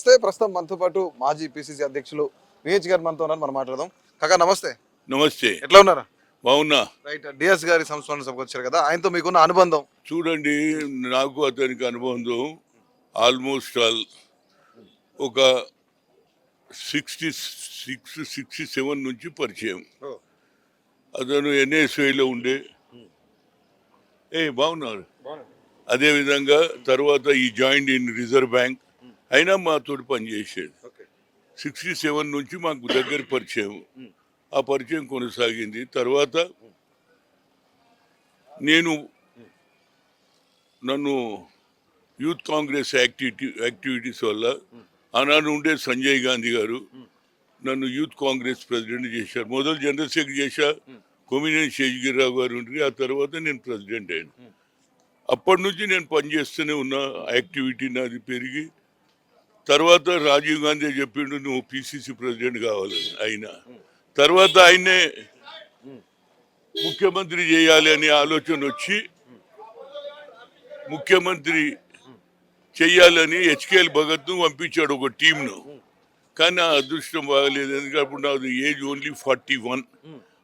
నమస్తే. ప్రస్తుతం మనతో పాటు మాజీ పిసిసి అధ్యక్షులు విహెచ్ గారు మనతో ఉన్నారు. మనం మాట్లాడదాం. కాకా నమస్తే. నమస్తే. ఎట్లా ఉన్నారు? బాగున్నా. రైట్. డిఎస్ గారి సంస్మరణ సభకు వచ్చారు కదా. ఆయనతో మీకున్న అనుబంధం? చూడండి నాకు అతనికి అనుబంధం ఆల్మోస్ట్ ఆల్ ఒక సిక్స్టీ సిక్స్ సిక్స్టీ సెవెన్ నుంచి పరిచయం. అతను ఎన్ఎస్ఐలో ఉండే. ఏ బాగున్నారు అదేవిధంగా తర్వాత ఈ జాయింట్ ఇన్ రిజర్వ్ బ్యాంక్. అయినా మాతోటి పనిచేసేది సిక్స్టీ సెవెన్ నుంచి మాకు దగ్గర పరిచయం. ఆ పరిచయం కొనసాగింది. తర్వాత నేను నన్ను యూత్ కాంగ్రెస్ యాక్టివిటీ యాక్టివిటీస్ వల్ల ఆనాడు ఉండే సంజయ్ గాంధీ గారు నన్ను యూత్ కాంగ్రెస్ ప్రెసిడెంట్ చేశారు. మొదలు జనరల్ సెక్రటరీ చేశా. కొమినేని శేషగిరిరావు గారు ఉండి ఆ తర్వాత నేను ప్రెసిడెంట్ అయ్యాను. అప్పటి నుంచి నేను పనిచేస్తూనే ఉన్నా. యాక్టివిటీ నాది పెరిగి తర్వాత రాజీవ్ గాంధీ చెప్పిండు నువ్వు పిసిసి ప్రెసిడెంట్ కావాలి అయినా. తర్వాత ఆయన్నే ముఖ్యమంత్రి చేయాలి అనే ఆలోచన వచ్చి ముఖ్యమంత్రి చెయ్యాలని హెచ్కేఎల్ భగత్ను పంపించాడు ఒక టీంను కానీ నా అదృష్టం బాగలేదు. ఎందుకంటే అప్పుడు నాది ఏజ్ ఓన్లీ ఫార్టీ వన్.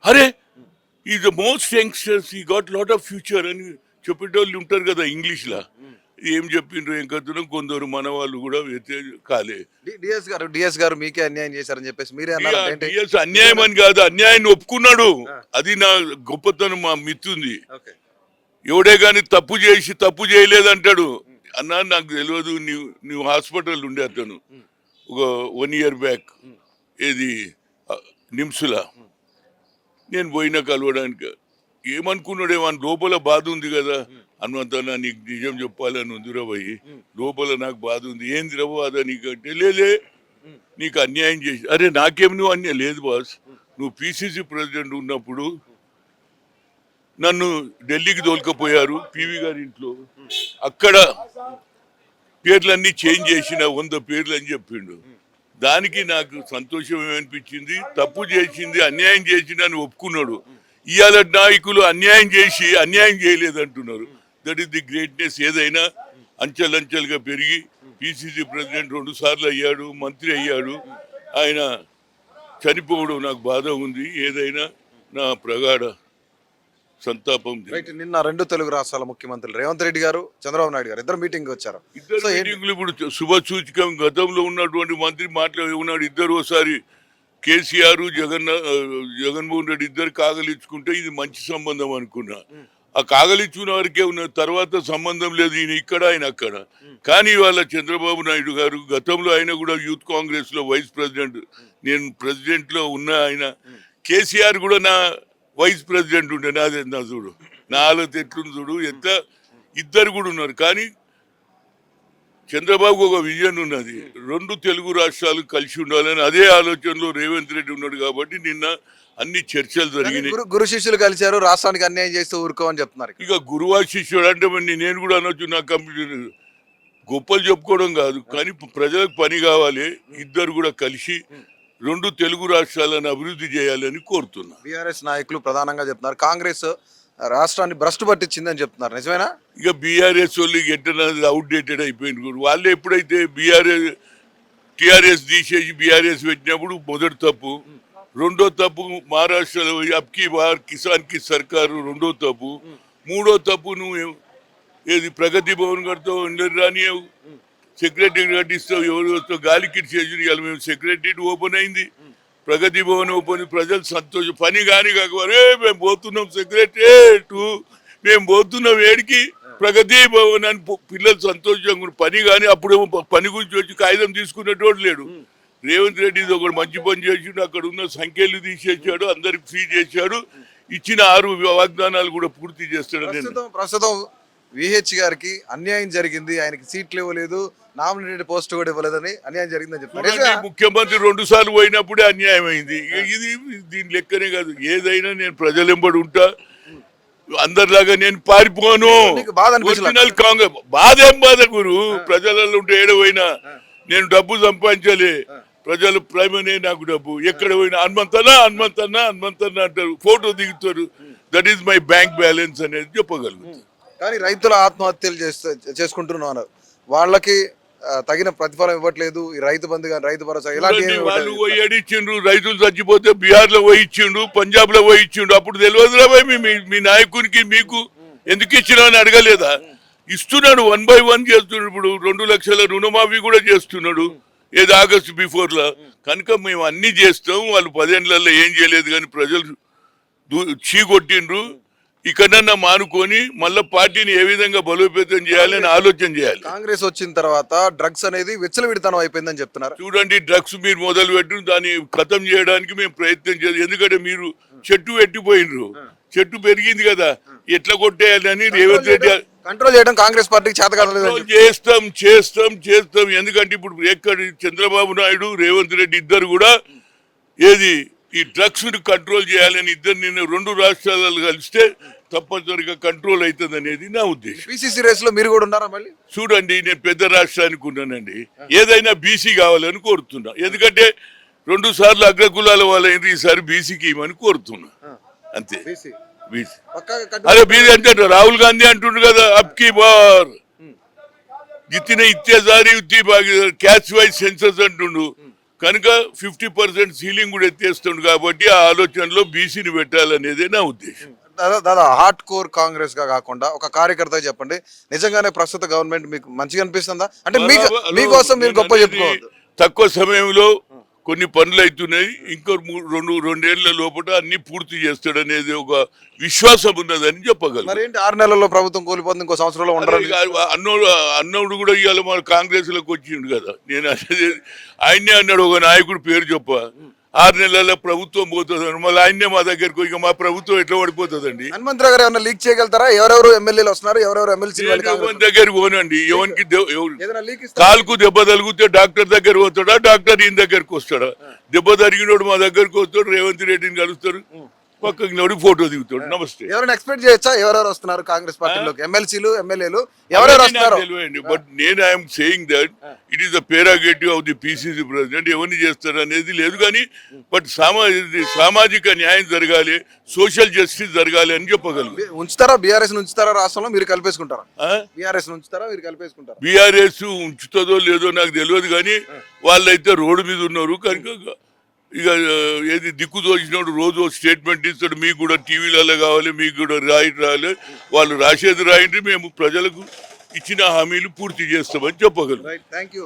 అరే ఈ ద మోస్ట్ యంగ్స్టర్స్ ఈ గాట్ లాట్ ఆఫ్ ఫ్యూచర్ అని చెప్పేటోళ్ళు ఉంటారు కదా ఇంగ్లీష్లో. ఏం చెప్పిండ్రు ఏం కథను కొందరు మన వాళ్ళు కూడా కాలే. డిఎస్ గారు డిఎస్ గారు మీకే అన్యాయం చేశారని చెప్పేసి మీరే TS అన్యాయం అని కాదు అన్యాయాన్ని ఒప్పుకున్నాడు. అది నా గొప్పతనం మా మిత్రుంది. ఓకే. ఎవడే కానీ తప్పు చేసి తప్పు చేయలేదంటాడు. అన్నా నాకు తెలియదు నీవు నువ్వు హాస్పిటల్ ఉండే అతను. ఒక వన్ ఇయర్ బ్యాక్. ఏది? నిమ్స్లా. నేను పోయినా కలవడానికి. ఏమనుకున్నాడే వాని లోపల బాధ ఉంది కదా. హనుమంతన్న నీకు నిజం చెప్పాలని ఉందిరా పోయి లోపల నాకు బాధ ఉంది. ఏంది రవ్వ అదా నీకు అంటే లేలే నీకు అన్యాయం చేసి అరే నాకేం నువ్వు అన్యాయం? లేదు బాస్. నువ్వు పిసిసి ప్రెసిడెంట్ ఉన్నప్పుడు నన్ను ఢిల్లీకి తోలుకపోయారు పివి గారి ఇంట్లో. అక్కడ పేర్లన్నీ చేంజ్ చేసిన వంద పేర్లు అని చెప్పిండు. దానికి నాకు సంతోషం ఏమనిపించింది? తప్పు చేసింది అన్యాయం చేసింది అని ఒప్పుకున్నాడు. ఇవాళ నాయకులు అన్యాయం చేసి అన్యాయం చేయలేదు అంటున్నారు దట్ ఈస్ ది గ్రేట్నెస్ ఏదైనా అంచెలంచెలుగా పెరిగి పిసిసి ప్రెసిడెంట్ రెండు సార్లు అయ్యాడు మంత్రి అయ్యాడు. ఆయన చనిపోవడం నాకు బాధ ఉంది. ఏదైనా నా ప్రగాఢ సంతాపం రైట్ నిన్న రెండు తెలుగు రాష్ట్రాల ముఖ్యమంత్రులు రేవంత్ రెడ్డి గారు చంద్రబాబు నాయుడు గారు ఇద్దరు మీటింగ్ వచ్చారు. ఇద్దరు మీటింగ్లు ఇప్పుడు శుభ సూచకం గతంలో ఉన్నటువంటి మంత్రి మాట్లాడి ఉన్నాడు ఇద్దరు ఒకసారి కేసీఆర్ జగన్ జగన్మోహన్ రెడ్డి ఇద్దరు కాగలించుకుంటే ఇది మంచి సంబంధం అనుకున్నా. ఆ కాగలించుకున్న వరకే ఉన్న తర్వాత సంబంధం లేదు ఈయన ఇక్కడ ఆయన అక్కడ. కానీ ఇవాళ చంద్రబాబు నాయుడు గారు గతంలో ఆయన కూడా యూత్ కాంగ్రెస్లో వైస్ ప్రెసిడెంట్ నేను ప్రెసిడెంట్లో ఉన్న ఆయన కేసీఆర్ కూడా నా వైస్ ప్రెసిడెంట్ ఉండే నాదే నా చూడు. నా ఆలోచన ఎట్లుంది చూడు ఎంత ఇద్దరు కూడా ఉన్నారు. కానీ చంద్రబాబు ఒక విజన్ ఉన్నది. రెండు తెలుగు రాష్ట్రాలు కలిసి ఉండాలని అదే ఆలోచనలో రేవంత్ రెడ్డి ఉన్నాడు కాబట్టి నిన్న అన్ని చర్చలు జరిగినాయి. గురు శిష్యులు కలిశారు రాష్ట్రానికి అన్యాయం చేస్తూ ఊరుకోమని చెప్తున్నారు ఇక గురువా శిష్యుడు అంటే మరి నేను కూడా అనొచ్చు నా కంప్యూటర్ గొప్పలు చెప్పుకోవడం కాదు కానీ ప్రజలకు పని కావాలి ఇద్దరు కూడా కలిసి రెండు తెలుగు రాష్ట్రాలను అభివృద్ధి చేయాలని కోరుతున్నా. బీఆర్ఎస్ నాయకులు ప్రధానంగా చెప్తున్నారు కాంగ్రెస్ రాష్ట్రాన్ని భ్రష్టు పట్టించిందని చెప్తున్నారు నిజమేనా? ఇక బీఆర్ఎస్ వాళ్ళు ఎట్టనది అవుట్డేటెడ్ అయిపోయింది కూడా. వాళ్ళు ఎప్పుడైతే బీఆర్ఎస్ టిఆర్ఎస్ తీసేసి బీఆర్ఎస్ పెట్టినప్పుడు మొదటి తప్పు రెండో తప్పు మహారాష్ట్రలో అబ్కి బార్ కిసాన్కి సర్కారు రెండో తప్పు. మూడో తప్పు నువ్వు ఏది ప్రగతి భవన్ కడతావు అందరు రానియవు సెక్రటరీ కట్టిస్తావు ఎవరు వస్తావు గాలి కిడిచేసి ఇవాళ మేము సెక్రటరీ ఓపెన్ అయింది. ప్రగతి భవన్ ఓపెన్ ప్రజలు సంతోషం పని కాని కాకపోతే మేము పోతున్నాం సెక్రటరేట్ మేము పోతున్నాం ఏడికి? ప్రగతి భవన్ అని పిల్లలు సంతోషంగా పని కానీ అప్పుడేమో పని గురించి వచ్చి కాగితం తీసుకునేటోడు లేడు. రేవంత్ రెడ్డి ఇది ఒకటి మంచి పని చేసిండు అక్కడ ఉన్న సంఖ్యలు తీసేసాడు అందరికి ఫ్రీ చేశాడు. ఇచ్చిన ఆరు వాగ్దానాలు కూడా పూర్తి చేస్తాడు ప్రస్తుతం విహెచ్ గారికి అన్యాయం జరిగింది. ఆయనకి సీట్లు ఇవ్వలేదు. నామినేటెడ్ పోస్ట్ కూడా ఇవ్వలేదని అన్యాయం జరిగిందని నిజమేనా? ముఖ్యమంత్రి రెండు సార్లు పోయినప్పుడే అన్యాయం అయింది. ఇది దీని లెక్కనే కాదు. ఏదైనా నేను ప్రజలెంబడి ఉంటా. అందరిలాగా నేను పారిపోను? ఒరిజినల్ కాంగ్రెస్ బాధ ఏం బాధ గురు? ప్రజలలో ఉంటే ఏడ పోయినా? నేను డబ్బు సంపాదించాలి. ప్రజలు ప్రేమనే నాకు డబ్బు. ఎక్కడ పోయినా హనుమంతనా హనుమంతన్నా హనుమంతన్నా అంటారు. ఫోటో దిగుతారు. That is my bank balance అనేది చెప్పగలుగుతారు కానీ రైతుల ఆత్మహత్యలు చేస్తే చేసుకుంటున్నారు. వాళ్ళకి తగిన ప్రతిఫలం ఇవ్వట్లేదు. ఈ రైతు బంధు కానీ రైతు భరోసా ఇలాంటి వాళ్ళు పోయి ఏడిచ్చిండ్రు రైతులు చచ్చిపోతే బీహార్లో పోయి ఇచ్చిండు పంజాబ్లో పోయి ఇచ్చిండు అప్పుడు మీ- మీ నాయకునికి మీకు ఎందుకు ఇచ్చినా అని అడగలేదా? ఇస్తున్నాడు వన్ బై వన్ చేస్తున్నాడు. ఇప్పుడు రెండు లక్షల రుణమాఫీ కూడా చేస్తున్నాడు. ఏది ఆగస్ట్ బిఫోర్ లా కనుక మేము అన్ని చేస్తాం. వాళ్ళు పదేళ్ళలో ఏం చేయలేదు కానీ ప్రజలు దూ- చీ కొట్టిండ్రు ఇక్కడన్నా మానుకొని మళ్ళీ పార్టీని ఏ విధంగా బలోపేతం చేయాలని ఆలోచన చేయాలి. కాంగ్రెస్ వచ్చిన తర్వాత డ్రగ్స్ అనేది విచ్చలవిడితనం అయిపోయిందని చెప్తున్నారు. చూడండి డ్రగ్స్ మీరు మొదలు పెట్టు దాన్ని ఖతం చేయడానికి మేము ప్రయత్నం చేయాలి. ఎందుకంటే మీరు చెట్టు పెట్టిపోయినరు చెట్టు పెరిగింది కదా. ఎట్లా కొట్టేయాలని రేవంత్ రెడ్డి కంట్రోల్ చేయడం కాంగ్రెస్ పార్టీకి చేత కావట్లేదు కంట్రోల్ చేస్తాం చేస్తాం చేస్తాం. ఎందుకంటే ఇప్పుడు ఎక్కడ చంద్రబాబు నాయుడు రేవంత్ రెడ్డి ఇద్దరు కూడా ఏది ఈ డ్రగ్స్ కంట్రోల్ చేయాలని ఇద్దరు నిన్న రెండు రాష్ట్రాలు కలిస్తే తప్పనిసరిగా కంట్రోల్ అవుతుంది అనేది నా ఉద్దేశం. పిసిసి రేస్లో మీరు కూడా ఉన్నారా మళ్ళీ? చూడండి నేను పెద్ద రాష్ట్రానికి ఉన్నానండి. ఏదైనా బీసీ కావాలని కోరుతున్నా. ఎందుకంటే రెండు సార్లు అగ్రకులాల వాళ్ళైంది ఈసారి బీసీకి ఇవ్వమని కోరుతున్నా. అంతే. అదే బీసీ అంటే రాహుల్ గాంధీ అంటుండు కదా అబ్కి బార్. ఇత్యేసారి ఉత్తి క్యాచ్ వైజ్ సెన్సస్ అంటుండు. కనుక ఫిఫ్టీ పర్సెంట్ సీలింగ్ కూడా ఎత్తేస్తుండు కాబట్టి ఆ ఆలోచనలో బీసీని పెట్టాలనేదే నా ఉద్దేశం. దాదా దాదా హార్డ్ కోర్ కాంగ్రెస్గా కాకుండా ఒక కార్యకర్త చెప్పండి. నిజంగానే ప్రస్తుత గవర్నమెంట్ మీకు మంచిగా అనిపిస్తుందా? అంటే మీకోసం మీరు గొప్ప చెప్పుకోవద్దు. తక్కువ సమయంలో కొన్ని పనులు అవుతున్నాయి ఇంకో రెండు రెండేళ్ళ లోపల అన్ని పూర్తి చేస్తాడనేది ఒక విశ్వాసం ఉన్నదని చెప్పగలను. మరి ఏంటి ఆరు నెలల్లో ప్రభుత్వం కూలిపోతుంది ఇంకో సంవత్సరంలో ఉండరు అన్నోడు అన్నోడు కూడా ఇవాళ మన కాంగ్రెస్లోకి వచ్చిండు కదా. నేను అనేది ఆయన్నే అన్నాడు ఒక నాయకుడు పేరు చెప్ప. ఆరు నెలల ప్రభుత్వం పోతుందని మళ్ళీ ఆయన్నే మా దగ్గరకు ఇక మా ప్రభుత్వం ఎట్లా పడిపోతుందండి? హనుమంతరావు గారు ఏమైనా లీక్ చేయగలుగుతారా? ఎవరెవరు ఎమ్మెల్యేలు వస్తున్నారు? ఎవరెవరు ఎమ్మెల్సీ దగ్గరికి పోనండి. ఎవరికి కాలుకు దెబ్బ తగిలితే డాక్టర్ దగ్గర పోతాడా? డాక్టర్ ఈయన దగ్గరకు వస్తాడా? దెబ్బ తరిగినోడు మా దగ్గరకు వస్తాడు. రేవంత్ రెడ్డిని కలుస్తాడు పక్కకి ఫోటో దిగుతాడు. నమస్తే. ఎవరైనా ఎక్స్పెక్ట్ చేయొచ్చా? ఎవరెవరు వస్తున్నారు కాంగ్రెస్ పార్టీలోకి? ఎమ్మెల్సీలు ఎమ్మెల్యేలు ఎవరెవరు వస్తున్నారు బట్ నేను I'm saying that it is the prerogative of the PCC president. ఎవరిని చేస్తారు అనేది లేదు కానీ బట్ సామాజిక సామాజిక న్యాయం జరగాలి సోషల్ జస్టిస్ జరగాలి అని చెప్పగలను. ఉంచుతారా? బీఆర్ఎస్ ఉంచుతారా రాష్ట్రంలో? మీరు కలిపేసుకుంటారా? బీఆర్ఎస్ ఉంచుతారా? మీరు కలిపేసుకుంటారా? బీఆర్ఎస్ ఉంచుతుందో లేదో నాకు తెలియదు కానీ వాళ్ళైతే రోడ్డు మీద ఉన్నారు. కనుక ఇక ఏది దిక్కు తోచినప్పుడు రోజు స్టేట్మెంట్ ఇస్తాడు మీకు కూడా టీవీలలో కావాలి మీకు కూడా రాయి రాయాలి వాళ్ళు రాసేది రాయండి మేము ప్రజలకు ఇచ్చిన హామీలు పూర్తి చేస్తామని చెప్పగలం. Thank you